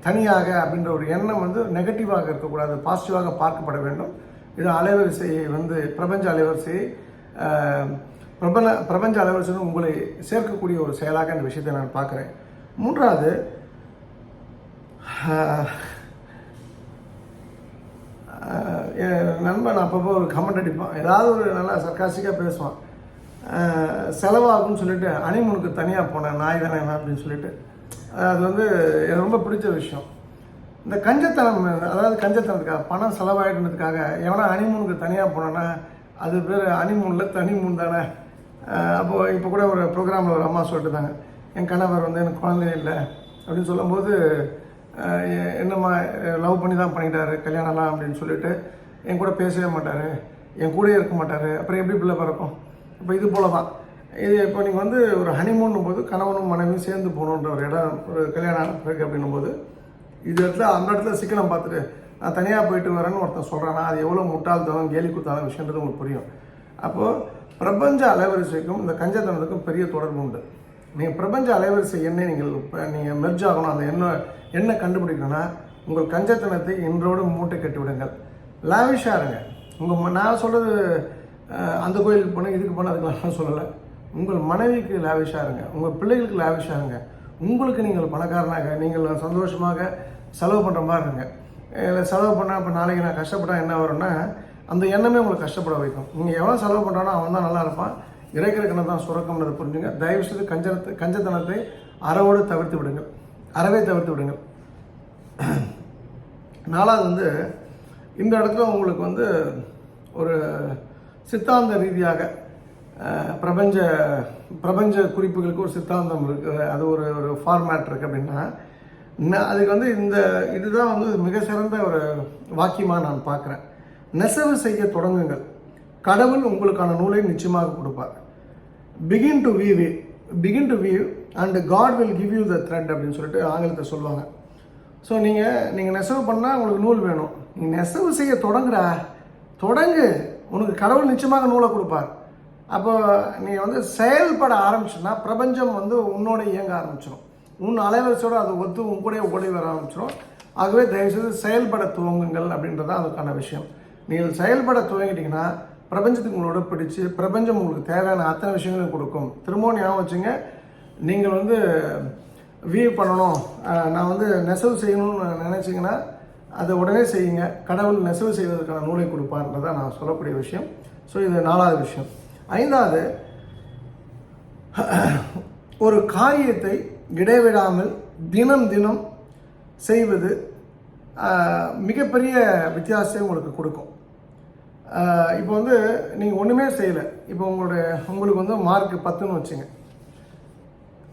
Speaker 1: தனியாக அப்படின்ற ஒரு எண்ணம் வந்து நெகட்டிவாக இருக்கக்கூடாது. பாசிட்டிவாக பார்க்கப்பட வேண்டும். இது அலைவரிசையை வந்து பிரபஞ்ச அலைவரிசையை பிரபல பிரபஞ்ச அலைவரிசை உங்களை சேர்க்கக்கூடிய ஒரு செயலாக இந்த விஷயத்தை நான் பார்க்குறேன். மூன்றாவது என் நண்பன் அப்பப்போ ஒரு கமெண்ட் அடிப்பான். ஏதாவது ஒரு நல்லா சர்க்காசிக்காக பேசுவான். செலவாகும்னு சொல்லிட்டு அனிமனுக்கு தனியாக போனேன் நாய் தானே அப்படின்னு சொல்லிட்டு. அது வந்து எனக்கு ரொம்ப பிடிச்ச விஷயம். இந்த கஞ்சத்தனம் அதாவது கஞ்சத்தனத்துக்காக பணம் செலவாயிடுனதுக்காக எவனா அனிமூனுக்கு தனியாக போனோன்னா அது பேர் அனிமூனில் தனிமூன் தானே. அப்போது அப்போ இப்போ கூட ஒரு ப்ரோக்ராமில் ஒரு அம்மா சொல்லிட்டுதாங்க என் கணவர் வந்து எனக்கு குழந்தை இல்லை அப்படின்னு சொல்லும்போது என்னம்மா லவ் பண்ணி தான் பண்ணிட்டாரு கல்யாணம்லாம் அப்படின்னு சொல்லிட்டு என் கூட பேசவே மாட்டார் என் கூட இருக்க மாட்டார் அப்புறம் எப்படி பிள்ளை பிறக்கும்? இப்போ இது போல தான் இது இப்போ நீங்கள் வந்து ஒரு ஹனிமூன் போது கணவனும் மனைவியும் சேர்ந்து போகணுன்ற ஒரு இடம் ஒரு கல்யாணம் இருக்குது அப்படின்னும் போது இது இடத்துல அந்த இடத்துல சிக்கனம் பார்த்துட்டு நான் தனியாக போயிட்டு வரேன்னு ஒருத்தன் சொல்கிறானா அது எவ்வளோ முட்டாள்தனம் கேலி குத்தான விஷயன்றது உங்களுக்கு புரியும். அப்போது பிரபஞ்ச அலைவரிசைக்கும் இந்த கஞ்சத்தனத்துக்கும் பெரிய தொடர்பு உண்டு. நீங்கள் பிரபஞ்ச அலைவரிசை எண்ணெய் நீங்கள் இப்போ நீங்கள் மெர்ஜ் ஆகணும் அந்த எண்ணெய் எண்ணெய் கண்டுபிடிக்கணும்னா உங்கள் கஞ்சத்தனத்தை இன்றோடு மூட்டை கட்டி விடுங்கள் லாவிஷாக இருங்க உங்கள் நான் சொல்கிறது அந்த கோயிலுக்கு போனால் இதுக்கு போனால் அதுக்கெல்லாம் சொல்லலை. உங்கள் மனைவிக்கு லாவிஷாக இருங்க. உங்கள் பிள்ளைகளுக்கு லாவிஷாக இருங்க. உங்களுக்கு நீங்கள் பணக்காரனாக நீங்கள் சந்தோஷமாக செலவு பண்ணுற மாதிரி இருங்க. இல்லை செலவு பண்ணால் இப்போ நாளைக்கு நான் கஷ்டப்பட்டா என்ன வரும்னா அந்த எண்ணமே உங்களுக்கு கஷ்டப்பட வைக்கும். நீங்கள் எவ்வளோ செலவு பண்ணுறானோ அவன் தான் நல்லா இருப்பான். இறைக்கிற தான் சுரக்கம்னு புரிஞ்சுங்க. தயவு செய்து கஞ்சனத்தை கஞ்சத்தனத்தை அறவோடு தவிர்த்து விடுங்கள். அறவே தவிர்த்து விடுங்க நாலாவது வந்து இந்த இடத்துல உங்களுக்கு வந்து ஒரு சித்தாந்த ரீதியாக பிரபஞ்ச பிரபஞ்ச குறிப்புகளுக்கு ஒரு சித்தாந்தம் இருக்குது அது ஒரு ஒரு ஃபார்மேட் இருக்குது அப்படின்னா அதுக்கு வந்து இந்த இதுதான் வந்து மிக சிறந்த ஒரு வாக்கியமாக நான் பார்க்குறேன். நெசவு செய்ய தொடங்குங்கள். கடவுள் உங்களுக்கான நூலை நிச்சயமாக கொடுப்பார். Begin to weave begin to weave and God will give you the thread அப்படின்னு சொல்லிட்டு ஆங்கிலத்தை சொல்லுவாங்க. ஸோ நீங்கள் நீங்கள் நெசவு பண்ணால் உங்களுக்கு நூல் வேணும். நீ நெசவு செய்ய தொடங்குறா. தொடங்கு. உனக்கு கடவுள் நிச்சயமாக நூலை கொடுப்பார். அப்போ நீ வந்து செயல்பட ஆரம்பிச்சுன்னா பிரபஞ்சம் வந்து உன்னோட இயங்க ஆரம்பிச்சிடும் உன் அலைவரிசையோடு அது ஒத்து உன் கூட ஓடி வர ஆரம்பிச்சிடும் ஆகவே தயவுசெய்து செயல்பட துவங்குங்கள் அப்படின்றது அதுக்கான விஷயம். நீங்கள் செயல்பட துவங்கிட்டீங்கன்னா பிரபஞ்சத்துக்கு உங்களோட பிடிச்சு பிரபஞ்சம் உங்களுக்கு தேவையான அத்தனை விஷயங்களையும் கொடுக்கும். திரும்பவும் ஞாபகம் வச்சுங்க நீங்கள் வந்து வியூ பண்ணணும் நான் வந்து நெசவு செய்யணும்னு நினச்சிங்கன்னா அதை உடனே செய்யுங்க. கடவுள் நெசவு செய்வதற்கான நூலை கொடுப்பார்ன்றதான் நான் சொல்லக்கூடிய விஷயம். ஸோ இது நாலாவது விஷயம். ஐந்தாவது ஒரு காரியத்தை இடைவிடாமல் தினம் தினம் செய்வது மிகப்பெரிய வித்தியாசத்தை உங்களுக்கு கொடுக்கும். இப்போ வந்து நீங்கள் ஒன்றுமே செய்யலை. இப்போ உங்களுடைய உங்களுக்கு வந்து மார்க் பத்துன்னு வச்சுங்க.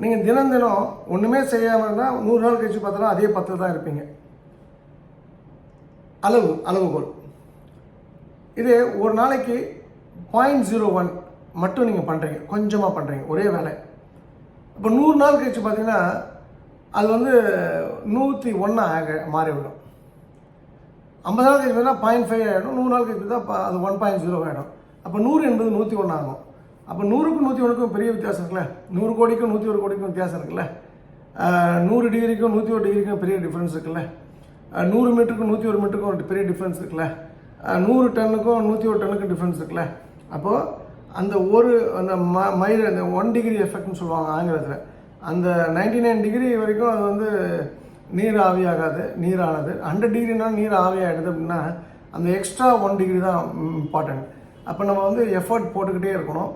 Speaker 1: நீங்கள் தினம் தினம் ஒன்றுமே செய்யாமல் இருந்தால் நூறு நாள் கழிச்சு பார்த்தோன்னா அதே பத்து தான் இருப்பீங்க. அளவு அளவுகோல். இது ஒரு நாளைக்கு பாயிண்ட் ஜீரோ ஒன் மட்டும் நீங்கள் பண்ணுறீங்க கொஞ்சமாக பண்ணுறீங்க ஒரே வேலை. இப்போ நூறு நாள் கழிச்சு பார்த்தீங்கன்னா அது வந்து நூற்றி ஒன்றா ஆக மாறிவிடும் ஐம்பது நாள் கழிச்சு பார்த்தீங்கன்னா பாயிண்ட் ஃபைவ் ஆகிடும் நூறு நாள் கழிச்சு தான் அது ஒன் பாயிண்ட் ஜீரோ ஆகிடும் அப்போ நூறு என்பது நூற்றி ஒன்று ஆகும். அப்போ நூறுக்கும் நூற்றி ஒன்றுக்கும் பெரிய வித்தியாசம் இருக்குல்ல? நூறு கோடிக்கும் நூற்றி ஒரு கோடிக்கும் வித்தியாசம் இருக்குல்ல? நூறு டிகிரிக்கும் நூற்றி ஒரு டிகிரிக்கும் பெரிய டிஃப்ரென்ஸ் இருக்குல்ல? நூறு மீட்டருக்கும் நூற்றி ஒரு மீட்டருக்கும் ஒரு பெரிய டிஃப்ரென்ஸ் இருக்குல்ல? நூறு டன்னுக்கும் நூற்றி ஒரு டன்னுக்கும் டிஃப்ரென்ஸ் இருக்குல்ல? அப்போது அந்த ஒரு அந்த ம மைல் அந்த ஒன் டிகிரி எஃபெக்ட்னு சொல்லுவாங்க ஆங்கிலத்தில். அந்த நைன்டி நைன் டிகிரி வரைக்கும் அது வந்து நீர் ஆவியாகாது நீரானது. ஹண்ட்ரட் டிகிரினா நீர் ஆவியாகிடுது அப்படின்னா அந்த எக்ஸ்ட்ரா ஒன் டிகிரி தான் இம்பார்ட்டன்ட் அப்போ நம்ம வந்து எஃபர்ட் போட்டுக்கிட்டே இருக்கணும்.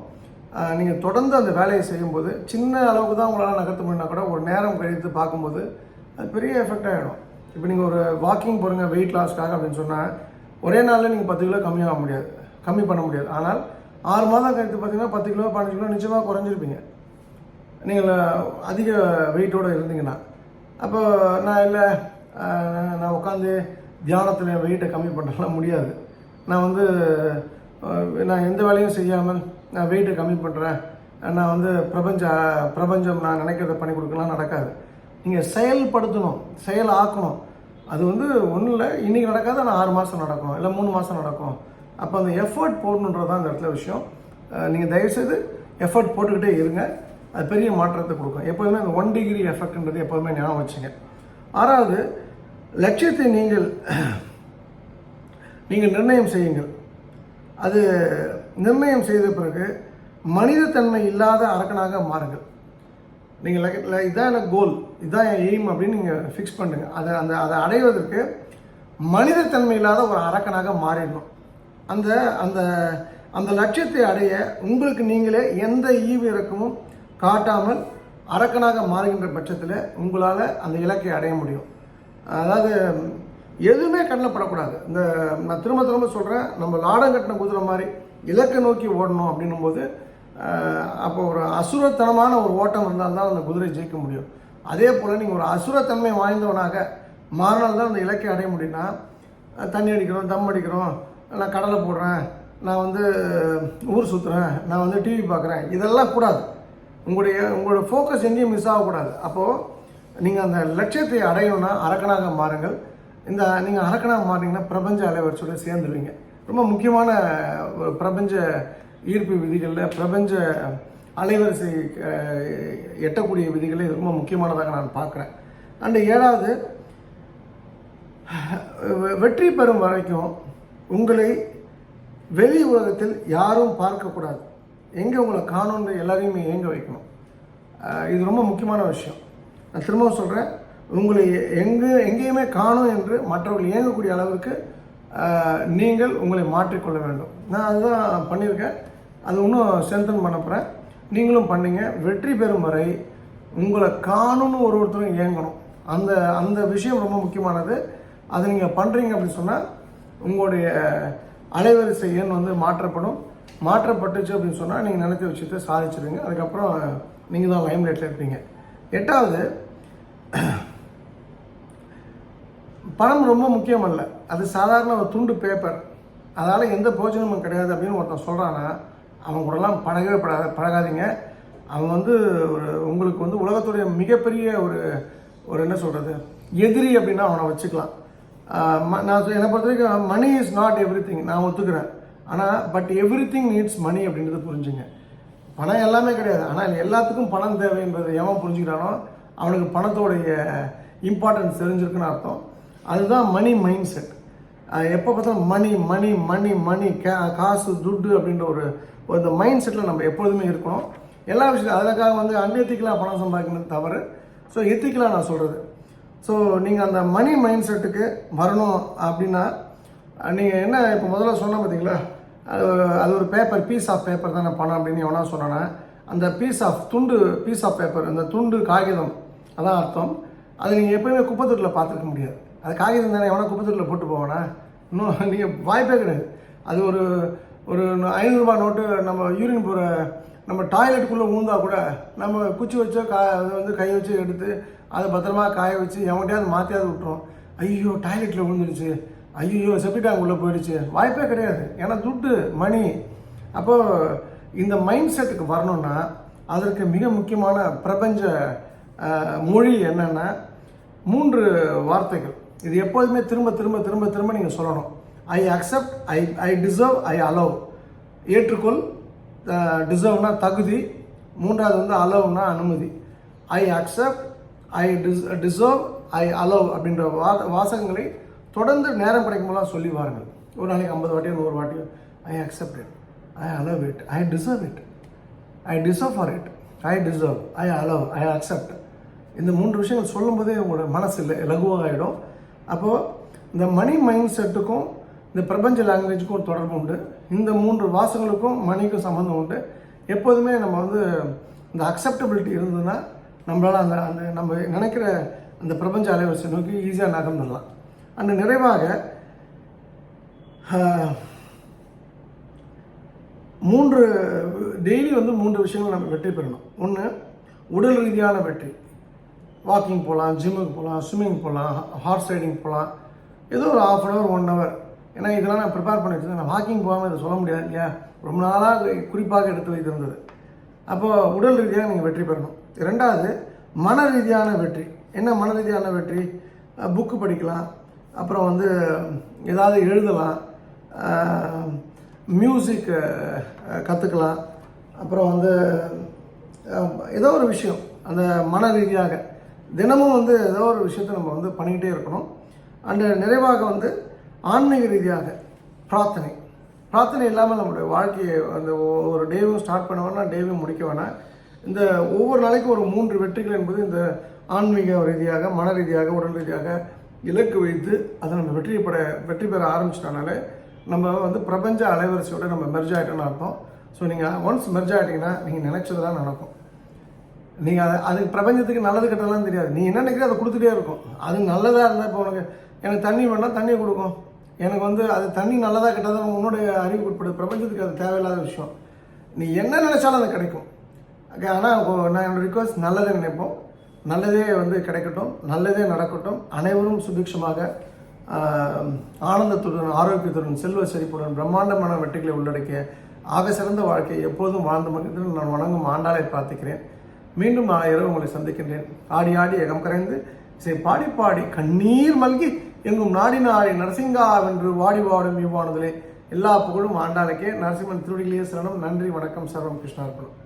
Speaker 1: நீங்கள் தொடர்ந்து அந்த வேலையை செய்யும்போது சின்ன அளவுக்கு தான் உங்களால் நகர்த்த முடியும்னா கூட ஒரு நேரம் கழித்து பார்க்கும்போது அது பெரிய எஃபெக்ட் ஆகிடும் இப்போ நீங்கள் ஒரு வாக்கிங் போகிறீங்க வெயிட் லாஸ்க்காக அப்படின்னு சொன்னால் ஒரே நாளில் நீங்கள் பத்து கிலோ கம்மியாக முடியாது. கம்மி பண்ண முடியாது. ஆனால் ஆறு மாதம் கழித்து பார்த்தீங்கன்னா பத்து கிலோ பதினஞ்சு கிலோ நிச்சயமாக குறைஞ்சிருப்பீங்க. நீங்கள் அதிக வெயிட்டோடு இருந்தீங்கன்னா அப்போ நான் இல்லை நான் உட்காந்து தியானத்தில் வெயிட்டை கம்மி பண்ணலாம் முடியாது. நான் வந்து நான் எந்த வேலையும் செய்யாமல் நான் வெயிட்டை கம்மி பண்ணுறேன் நான் வந்து பிரபஞ்ச பிரபஞ்சம் நான் நினைக்கிறத பண்ணி கொடுக்கலாம் நடக்காது. நீங்கள் செயல்படுத்தணும் செயல் ஆக்கணும் அது வந்து ஒன்றும் இல்லை. இன்றைக்கி நடக்காது ஆனால் ஆறு மாதம் நடக்கும் இல்லை மூணு மாதம் நடக்கும். அப்போ அந்த எஃபர்ட் போடணுன்றது தான் அந்த இடத்துல விஷயம். நீங்கள் தயவுசெய்து எஃபர்ட் போட்டுக்கிட்டே இருங்க. அது பெரிய மாற்றத்தை கொடுக்கும். எப்போதுமே அந்த ஒன் டிகிரி எஃபெக்ட்ன்றது எப்போதுமே ஞாபகம் வச்சுங்க. ஆறாவது லட்சியத்தை நீங்கள் நீங்கள் நிர்ணயம் செய்யுங்கள். அது நிர்ணயம் செய்த பிறகு மனிதத்தன்மை இல்லாத அரக்கனாக மாறுங்கள். நீங்கள் இதான் எனக்கு கோல் இதான் என் எய்ம் அப்படின்னு நீங்கள் ஃபிக்ஸ் பண்ணுங்க. அதை அந்த அதை அடைவதற்கு மனிதத்தன்மை இல்லாத ஒரு அரக்கனாக மாறிடணும். அந்த அந்த அந்த லட்சியத்தை அடைய உங்களுக்கு நீங்களே எந்த ஈவு இறக்கமும் காட்டாமல் அரக்கனாக மாறுகின்ற பட்சத்தில் உங்களால் அந்த இலக்கை அடைய முடியும். அதாவது எதுவுமே கண்ணில் படக்கூடாது இந்த நான் திரும்ப திரும்ப சொல்கிறேன் நம்ம லாடம் கட்டின குதிரை மாதிரி இலக்கை நோக்கி ஓடணும் அப்படின்னும் போது அப்போ ஒரு அசுரத்தனமான ஒரு ஓட்டம் இருந்தால் தான் அந்த குதிரை ஜெயிக்க முடியும். அதே போல் நீங்கள் ஒரு அசுரத்தன்மை வாய்ந்தவனாக மாறினால் தான் அந்த இலக்கை அடைய முடியும்னா தண்ணி அடிக்கிறோம் தம் அடிக்கிறோம் நான் கடலை போடுறேன் நான் வந்து ஊர் சுற்றுறேன் நான் வந்து டிவி பார்க்குறேன் இதெல்லாம் கூடாது. உங்களுடைய உங்களோட ஃபோக்கஸ் எங்கேயும் மிஸ் ஆகக்கூடாது. அப்போது நீங்கள் அந்த லட்சியத்தை அடையணும்னா அரக்கனாக மாறுங்கள். இந்த நீங்கள் அரக்கனாக மாறினீங்கன்னா பிரபஞ்ச அலைவரிசோடு சேர்ந்துருவீங்க. ரொம்ப முக்கியமான பிரபஞ்ச ஈர்ப்பு விதிகளில் பிரபஞ்ச அலைவரிசை எட்டக்கூடிய விதிகளை ரொம்ப முக்கியமானதாக நான் பார்க்குறேன். அண்டு ஏழாவது வெற்றி பெறும் வரைக்கும் உங்களை வெளி உலகத்தில் யாரும் பார்க்கக்கூடாது. எங்கே உங்களை காணும்னு எல்லாரையுமே ஏங்க வைக்கணும்? இது ரொம்ப முக்கியமான விஷயம். நான் திரும்பவும் சொல்கிறேன் உங்களை எங்கே எங்கேயுமே காணும் என்று மற்றவர்கள் இயங்கக்கூடிய அளவுக்கு நீங்கள் உங்களை மாற்றிக்கொள்ள வேண்டும். நான் அதுதான் பண்ணியிருக்கேன். அது இன்னும் ஸ்ட்ரென்தன் பண்ண போகிறேன் நீங்களும் பண்ணுங்க. வெற்றி பெறும் வரை உங்களை காணும்னு ஒரு ஒருத்தரும் இயங்கணும். அந்த அந்த விஷயம் ரொம்ப முக்கியமானது. அதை நீங்கள் பண்ணுறீங்க அப்படின்னு சொன்னால் உங்களுடைய அலைவரிசை எண் வந்து மாற்றப்படும். மாற்றப்பட்டுச்சு அப்படின்னு சொன்னால் நீங்கள் நினைச்ச விஷயத்தை சாதிச்சிடுங்க அதுக்கப்புறம் நீங்கள் தான் லைம் லைட்டில் இருப்பீங்க. எட்டாவது பணம் ரொம்ப முக்கியம் அல்ல அது சாதாரண ஒரு துண்டு பேப்பர் அதால் எந்த பிரோஜனமும் கிடையாது அப்படின்னு ஒருத்தன் சொல்கிறான்னா அவன் கூடலாம் பழகவே பழக பழகாதீங்க. அவன் வந்து ஒரு உங்களுக்கு வந்து உலகத்துடைய மிகப்பெரிய ஒரு ஒரு என்ன சொல்கிறது எதிரி அப்படின்னா அவனை வச்சுக்கலாம். ம- நான் சொ- என்னை பொறுத்த வரைக்கும் money is not everything நான் ஒத்துக்கிறேன். ஆனால் but everything needs money அப்படின்றது புரிஞ்சுங்க. பணம் எல்லாமே கிடையாது. ஆனால் எல்லாத்துக்கும் பணம் தேவைன்றது எவன் புரிஞ்சுக்கிறானோ அவனுக்கு பணத்தோடைய இம்பார்ட்டன்ஸ் தெரிஞ்சிருக்குன்னு அர்த்தம். அதுதான் மணி மைண்ட் செட் எப்போ பார்த்தாலும் மணி மணி மணி மணி கே காசு துட்டு அப்படின்ற ஒரு ஒரு இந்த மைண்ட் செட்டில் நம்ம எப்பொழுதுமே இருக்கணும். எல்லா விஷயத்தையும் அதற்காக வந்து அன்எத்திக்கலாக பணம் சம்பாதிக்கணும் தவறு. ஸோ எத்திக்கலாக நான் சொல்கிறது ஸோ நீங்கள் அந்த மணி மைண்ட் செட்டுக்கு வரணும் அப்படின்னா நீங்கள் என்ன இப்போ முதல்ல சொன்ன பார்த்தீங்களா அது அது ஒரு பேப்பர் பீஸ் ஆஃப் பேப்பர் தானே பணம் அப்படின்னு எவனா சொன்னானே அந்த பீஸ் ஆஃப் துண்டு பீஸ் ஆஃப் பேப்பர் அந்த துண்டு காகிதம் அதான் அர்த்தம். அது நீங்கள் எப்போயுமே குப்பத்தொட்டில் பார்த்துருக்க முடியாது. அது காகிதம் தானே எவனா குப்பத்தொட்டில் போட்டு போவானா? இன்னும் நீங்கள் வாய்ப்பே கிடையாது. அது ஒரு ஒரு ஐநூறுரூபா நோட்டு நம்ம யூரின் போகிற நம்ம டாய்லெட்டுக்குள்ளே ஊந்தா கூட நம்ம குச்சி வச்சோ கா அதை வந்து கை வச்சு எடுத்து அதை பத்திரமா காய வச்சு எவன்கிட்டயாவது மாற்றியாவது விட்டுரும். ஐயோ டாய்லெட்டில் விழுந்துருச்சு. ஐயோ செப்டி உள்ளே போயிடுச்சு. வாய்ப்பே கிடையாது. ஏன்னா துட்டு மணி. அப்போது இந்த மைண்ட் செட்டுக்கு வரணும்னா அதற்கு மிக முக்கியமான பிரபஞ்ச மொழி என்னென்னா மூன்று வார்த்தைகள். இது எப்போதுமே திரும்ப திரும்ப திரும்ப திரும்ப நீங்கள் சொல்லணும். I accept I I deserve I allow ஏற்றுக்கொள் டிசர்வ்னா தகுதி. மூன்றாவது வந்து அலோவ்னா அனுமதி. I accept I dish deserve I allow அப்படின்ற வா வாசகங்களை தொடர்ந்து நேரம் கிடைக்கும்போதெல்லாம் சொல்லி வாருங்கள். ஒரு நாளைக்கு ஐம்பது வாட்டியோ நூறு வாட்டியோ I accept it I allow it I deserve it I deserve for it I deserve I allow I accept இந்த மூன்று விஷயங்கள் சொல்லும்போதே உங்களோட மனசு இல்லை லகுவாகிடும் அப்போது இந்த மணி மைண்ட் செட்டுக்கும் இந்த பிரபஞ்ச லாங்குவேஜுக்கும் ஒரு தொடர்பு உண்டு. இந்த மூன்று வாசங்களுக்கும் மணிக்கும் சம்மந்தம் உண்டு. எப்போதுமே நம்ம வந்து இந்த அக்செப்டபிலிட்டி இருந்ததுன்னா நம்மளால் அந்த அந்த நம்ம நினைக்கிற அந்த பிரபஞ்ச அலைவரிசை நோக்கி ஈஸியாக நகர்ந்துடலாம். அந்த நிறைவாக மூன்று டெய்லி வந்து மூன்று விஷயங்கள் நம்ம வெற்றி பெறணும். ஒன்று உடல் ரீதியான வெற்றி. வாக்கிங் போகலாம் ஜிம்முக்கு போகலாம் ஸ்விம்மிங் போகலாம் ஹார்ஸ் ரைடிங் போகலாம். ஏதோ ஒரு half an hour one hour ஏன்னா இதெல்லாம் நான் ப்ரிப்பேர் பண்ணி வச்சுருந்தேன். நான் வாக்கிங் போகாமல் இதை சொல்ல முடியாது இல்லையா? ரொம்ப நாளாக குறிப்பாக எடுத்து வைத்திருந்தது. அப்போது உடல் ரீதியாக நீங்கள் வெற்றி பெறணும். ரெண்டாவது மன ரீதியான வெற்றி. என்ன மன ரீதியான வெற்றி? புக்கு படிக்கலாம். அப்புறம் வந்து ஏதாவது எழுதலாம். மியூசிக் கற்றுக்கலாம் அப்புறம் வந்து ஏதோ ஒரு விஷயம். அந்த மன ரீதியாக. தினமும் வந்து ஏதோ ஒரு விஷயத்தை நம்ம வந்து பண்ணிக்கிட்டே இருக்கணும். அண்டு நிறைவாக வந்து ஆன்மீக ரீதியாக பிரார்த்தனை. பிரார்த்தனை இல்லாமல் நம்மளுடைய வாழ்க்கையை அந்த ஒவ்வொரு ஒரு டேவும் ஸ்டார்ட் பண்ண வேணாம் டேவும் முடிக்க வேணாம். இந்த ஒவ்வொரு நாளைக்கும் ஒரு மூன்று வெற்றிகள் என்பது இந்த ஆன்மீக ரீதியாக மன ரீதியாக உடல் ரீதியாக இலக்கு வைத்து அதை நம்ம வெற்றி பெற வெற்றி பெற ஆரம்பிச்சிட்டனாலே நம்ம வந்து பிரபஞ்ச அலைவரிசையோட நம்ம மெர்ஜ் ஆகிட்டோம்னு அர்த்தம். ஸோ நீங்கள் ஒன்ஸ் மெர்ஜ் ஆகிட்டீங்கன்னா நீங்கள் நினச்சதெல்லாம் நடக்கும். நீங்கள் அதை அது பிரபஞ்சத்துக்கு நல்லது கெட்டதெல்லாம் தெரியாது. நீ என்ன நினைக்கிறோ அதை கொடுத்துட்டே இருக்கும். அது நல்லதாக இருந்தால் இப்போ உனக்கு எனக்கு தண்ணி வேணால் தண்ணியை கொடுக்கும். எனக்கு வந்து அது தண்ணி நல்லதாக கெட்டதாக உன்னுடைய அறிவு உட்படுது. பிரபஞ்சத்துக்கு அது தேவையில்லாத விஷயம். நீ என்ன நினைச்சாலும் அது கிடைக்கும். ஆனால் நான் என்னோட ரிக்வஸ்ட் நல்லதை நினைப்போம். நல்லதே வந்து கிடைக்கட்டும். நல்லதே நடக்கட்டும். அனைவரும் சுபிக்ஷமாக ஆனந்தத்துடன் ஆரோக்கியத்துடன் செல்வ செழிப்புடன் பிரம்மாண்டமான வெற்றிகளை உள்ளடக்கிய ஆக சிறந்த வாழ்க்கையை எப்போதும் வாழ்ந்த மகிழ்ந்து நான் வணங்கும் ஆண்டாளை பிரார்த்திக்கிறேன். மீண்டும் இரவு உங்களை சந்திக்கின்றேன். ஆடி ஆடி எகம் கரைந்து இசை பாடி பாடி கண்ணீர் மல்கி எங்கும் நாடி நாடி நரசிங்கா வென்று வாடி வாடும் இவ்வானதிலே. எல்லா புகழும் ஆண்டாளுக்கே. நரசிம்மன் திருவடிகளே சரணம். நன்றி வணக்கம் சர்வம் கிருஷ்ணார்பணம்.